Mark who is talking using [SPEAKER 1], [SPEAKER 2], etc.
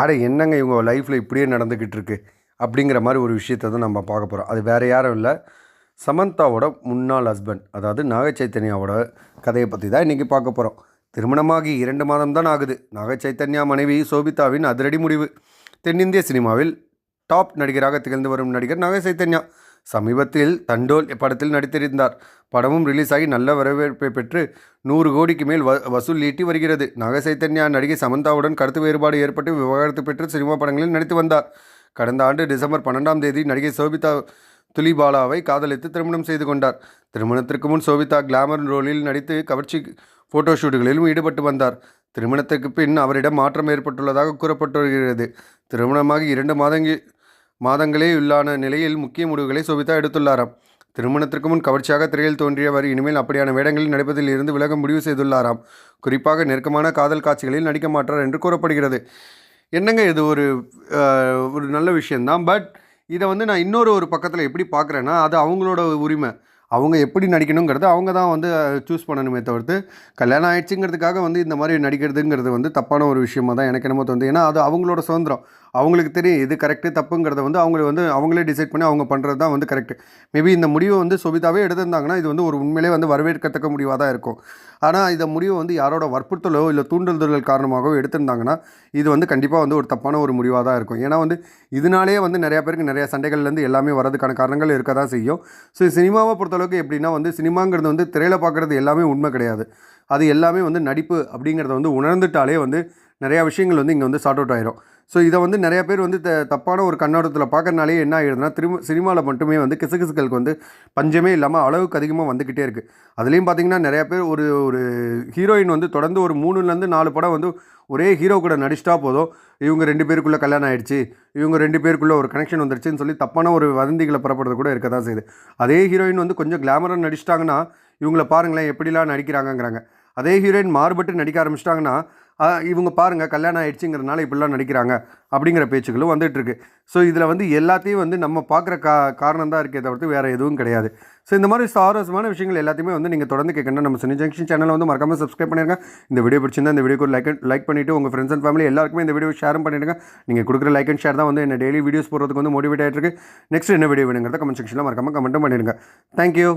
[SPEAKER 1] அட என்னங்க இவங்க லைஃப்பில் இப்படியே நடந்துக்கிட்டு இருக்கு அப்படிங்கிற மாதிரி ஒரு விஷயத்தை தான் நம்ம பார்க்க போகிறோம் அது வேறு யாரும் இல்லை. சமந்தாவோட முன்னாள் ஹஸ்பண்ட் அதாவது நாகச்சைத்தன்யாவோட கதையை பற்றி தான் இன்றைக்கி பார்க்க போகிறோம் திருமணமாகி இரண்டு மாதம் தான் ஆகுது. நாகச்சைத்தன்யா மனைவி சோபிதாவின் அதிரடி முடிவு. தென்னிந்திய சினிமாவில் டாப் நடிகராக திகழ்ந்து வரும் நடிகர் நாகச்சைத்தன்யா. சமீபத்தில் தண்டோல் படத்தில் நடித்திருந்தார். படமும் ரிலீஸ் ஆகி நல்ல வரவேற்பை பெற்று நூறு கோடிக்கு மேல் வ வசூல் ஈட்டி வருகிறது. நகை சைத்தன்யா நடிகை சமந்தாவுடன் கருத்து வேறுபாடு ஏற்பட்டு விவகாரத்து பெற்று சினிமா படங்களில் நடித்து வந்தார். கடந்த ஆண்டு டிசம்பர் பன்னெண்டாம் தேதி நடிகை சோபிதா துலிபாலாவை காதலித்து திருமணம் செய்து கொண்டார். திருமணத்திற்கு முன் சோபிதா கிளாமர் ரோலில் நடித்து கவர்ச்சி ஃபோட்டோஷூட்டுகளிலும் ஈடுபட்டு வந்தார். திருமணத்துக்கு பின் அவரிடம் மாற்றம் ஏற்பட்டுள்ளதாக கூறப்பட்டு வருகிறது. திருமணமாகி இரண்டு மாதங்கள் மாதங்களே உள்ளான நிலையில் முக்கிய முடிவுகளை சோபிதா எடுத்துள்ளாராம். திருமணத்திற்கு முன் கவர்ச்சியாக திரையில் தோன்றியவர் இனிமேல் அப்படியான வேடங்களில் நடிப்பதில் இருந்து விலக முடிவு செய்துள்ளாராம். குறிப்பாக நெருக்கமான காதல் காட்சிகளில் நடிக்க மாட்டார் என்று கூறப்படுகிறது. என்னங்க இது ஒரு ஒரு நல்ல விஷயந்தான் பட் இதை வந்து நான் இன்னொரு ஒரு பக்கத்தில் எப்படி பார்க்குறேன்னா அது அவங்களோட உரிமை. அவங்க எப்படி நடிக்கணுங்கிறது அவங்க தான் வந்து சூஸ் பண்ணணுமே தவிர்த்து கல்யாணம் ஆயிடுச்சுங்கிறதுக்காக வந்து இந்த மாதிரி நடிக்கிறதுங்கிறது வந்து தப்பான ஒரு விஷயமா தான் எனக்கு என்னமோ தோணுது. ஏன்னா அது அவங்களோட சுதந்திரம். அவங்களுக்கு தெரியும் இது கரெக்டு தப்புங்கிறத வந்து அவங்க வந்து அவங்களே டிசைட் பண்ணி அவங்க பண்ணுறது தான் வந்து கரெக்டு மேபி இந்த முடிவை வந்து சுபிதாவே எடுத்திருந்தாங்கன்னா இது வந்து ஒரு உண்மையிலே வந்து வரவேற்கத்தக்க முடிவாக தான் இருக்கும். ஆனால் இந்த முடிவை வந்து யாரோட வற்புறுத்தலோ இல்லை தூண்டுதல்கள் காரணமாகவோ எடுத்திருந்தாங்கன்னா இது வந்து கண்டிப்பாக வந்து ஒரு தப்பான ஒரு முடிவாக தான் இருக்கும். ஏன்னா வந்து இதனாலேயே வந்து நிறையா பேருக்கு நிறையா சண்டைகள்லேருந்து எல்லாமே வரதுக்கான காரணங்கள் இருக்க தான் செய்யும். ஸோ சினிமாவை பொறுத்தளவுக்கு எப்படின்னா வந்து சினிமாங்கிறது வந்து திரையில் பார்க்குறது எல்லாமே உண்மை கிடையாது. அது எல்லாமே வந்து நடிப்பு அப்படிங்கிறத வந்து உணர்ந்துட்டாலே வந்து நிறையா விஷயங்கள் வந்து இங்கே வந்து சார்ட் அவுட் ஆயிரும். ஸோ இதை வந்து நிறைய பேர் வந்து த தப்பான ஒரு கண்ணோட்டத்தில் பார்க்கறனாலே என்ன ஆகிடுதுன்னா திரும்ப சினிமாவில் மட்டுமே வந்து கிசுகிசுக்களுக்கு வந்து பஞ்சமே இல்லாமல் அளவுக்கு அதிகமாக வந்துக்கிட்டே இருக்குது அதுலேயும் பார்த்தீங்கன்னா நிறைய பேர் ஒரு ஒரு ஹீரோயின் வந்து தொடர்ந்து ஒரு மூணுலேருந்து நாலு படம் வந்து ஒரே ஹீரோ கூட நடிச்சிட்டா போதும். இவங்க ரெண்டு பேருக்குள்ளே கல்யாணம் ஆயிடுச்சு இவங்க ரெண்டு பேருக்குள்ளே ஒரு கனெக்ஷன் வந்துருச்சுன்னு சொல்லி தப்பான ஒரு வதந்திகளை புறப்படுறது கூட இருக்க தான் செய்யுது. அதே ஹீரோயின் வந்து கொஞ்சம் கிளாமராக நடிச்சிட்டாங்கன்னா இவங்கள பாருங்களேன் எப்படிலாம் நடிக்கிறாங்கங்கிறாங்க. அதே ஹீரோயின் மாறுபட்டு நடிக்க ஆரம்பிச்சிட்டாங்கன்னா இவங்க பாருங்கள் கல்யாணம் ஆயிடுச்சுங்கிறதுனால இப்படிலாம் நடிக்கிறாங்க அப்படிங்கிற பேச்சுக்களும் வந்துட்டுருக்கு. ஸோ இதில் வந்து எல்லாத்தையும் வந்து நம்ம பார்க்குற கா காரணம் தான் இருக்கே தவிர்த்து வேறு எதுவும் கிடையாது. ஸோ இந்த மாதிரி சுவாரஸ்யமான விஷயங்கள் எல்லாத்தையுமே வந்து நீங்கள் தொடர்ந்து கேட்கணும் நம்ம சினி ஜங்ஷன் சேனலை வந்து மறக்காமல் சப்ஸ்கிரைப் பண்ணிருங்க. இந்த வீடியோ பிடிச்சிருந்தா இந்த வீடியோக்கு லைக் லைக் பண்ணிவிட்டு உங்கள் ஃப்ரெண்ட்ஸ் அண்ட் ஃபேமிலி எல்லாருக்குமே இந்த வீடியோ ஷேரும் பண்ணிடுங்க. நீங்கள் கொடுக்குற லைக் அண்ட் ஷேர் தான் வந்து என்ன டெய்லி வீடியோஸ் போடுறதுக்கு வந்து மோட்டிவேட் ஆகிட்டு இருக்கு நெக்ஸ்ட் என்ன வீடியோ வேணுங்கிறத கமெண்ட் செக்ஷனில் மறக்காமல் கமெண்ட்டும் பண்ணிடுங்க. தேங்க்யூ